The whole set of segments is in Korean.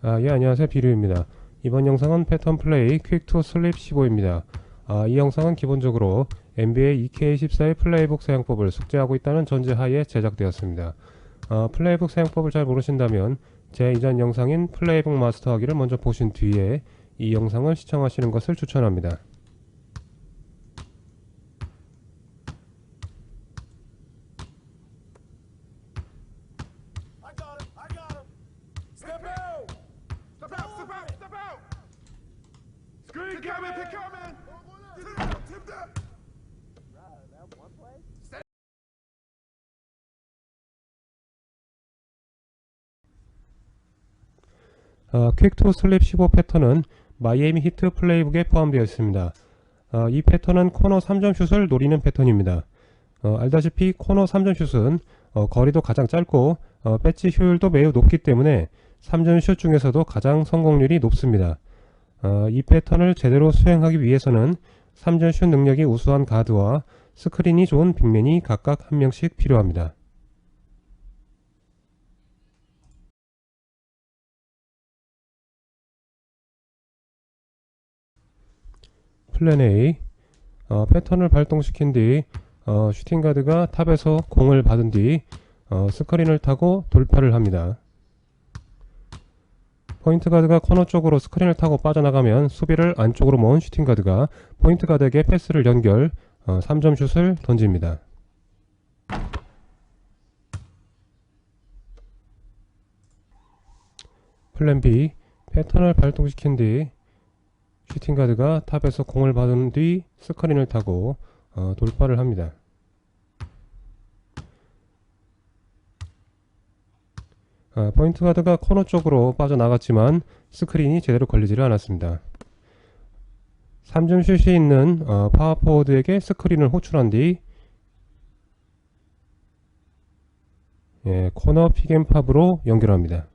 아, 예, 안녕하세요. 비류입니다. 이번 영상은 패턴 플레이 퀵 투 슬립 15입니다. 아, 이 영상은 기본적으로 NBA 2K14의 플레이북 사용법을 숙제하고 있다는 전제하에 제작되었습니다. 아, 플레이북 사용법을 잘 모르신다면 제 이전 영상인 플레이북 마스터하기를 먼저 보신 뒤에 이 영상을 시청하시는 것을 추천합니다. Step out. Step out. Step out. Step out. Screen coming. Coming. Tip that. Tip that. 어, 퀵투 슬립 15 패턴은 마이애미 히트 플레이북에 포함되어 있습니다. 어, 이 패턴은 코너 3점 슛을 노리는 패턴입니다. 어, 알다시피 코너 3점 슛은 어, 거리도 가장 짧고 어, 배치 효율도 매우 높기 때문에 3점 슛 중에서도 가장 성공률이 높습니다. 어, 이 패턴을 제대로 수행하기 위해서는 3점 슛 능력이 우수한 가드와 스크린이 좋은 빅맨이 각각 한 명씩 필요합니다. 플랜 A 어, 패턴을 발동시킨 뒤 어, 슈팅 가드가 탑에서 공을 받은 뒤 어, 스크린을 타고 돌파를 합니다. 포인트 가드가 코너 쪽으로 스크린을 타고 빠져나가면 수비를 안쪽으로 모은 슈팅 가드가 포인트 가드에게 패스를 연결 어, 3점 슛을 던집니다. 플랜 B 패턴을 발동시킨 뒤 슈팅 가드가 탑에서 공을 받은 뒤 스크린을 타고 어, 돌파를 합니다. 아, 포인트 가드가 코너 쪽으로 빠져나갔지만 스크린이 제대로 걸리지를 않았습니다. 3점 슛이 있는 어, 파워포워드에게 스크린을 호출한 뒤 예, 코너 픽앤팝으로 연결합니다.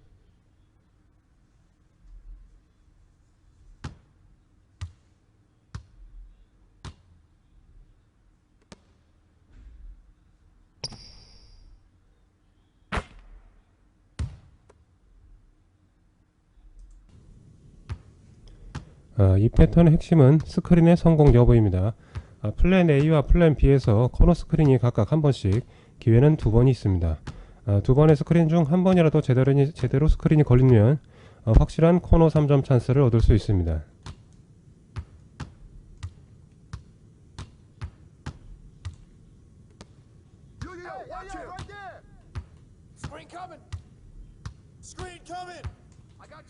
아, 이 패턴의 핵심은 스크린의 성공 여부입니다. 아, 플랜 A와 플랜 B에서 코너 스크린이 각각 한 번씩 기회는 두 번이 있습니다. 아, 두 번의 스크린 중 한 번이라도 제대로, 제대로 스크린이 걸리면 어, 확실한 코너 3점 찬스를 얻을 수 있습니다. Screen coming. I got.